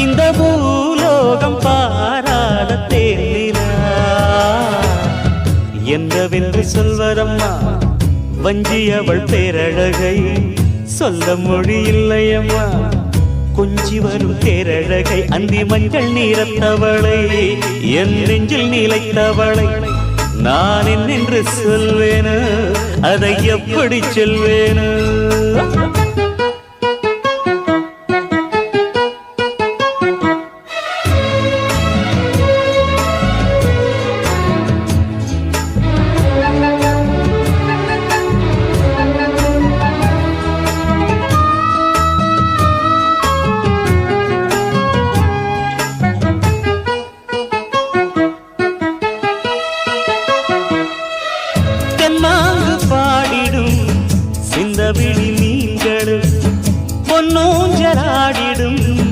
இந்த பூலோகம் பாராத தேனிலா என்னவென்று சொல்வதம்மா? வஞ்சி அவள் பேரழகை சொல்ல மொழி இல்லையம்மா. கொஞ்சி வரும் தேரழகை அந்தி மஞ்சள் நீரத்தவளை என் நெஞ்சில் நிலைத்தவளை நான் என்று சொல்வேனோ? அதை எப்படி சொல்வேனோ? நூஞ்சலாடிடும்.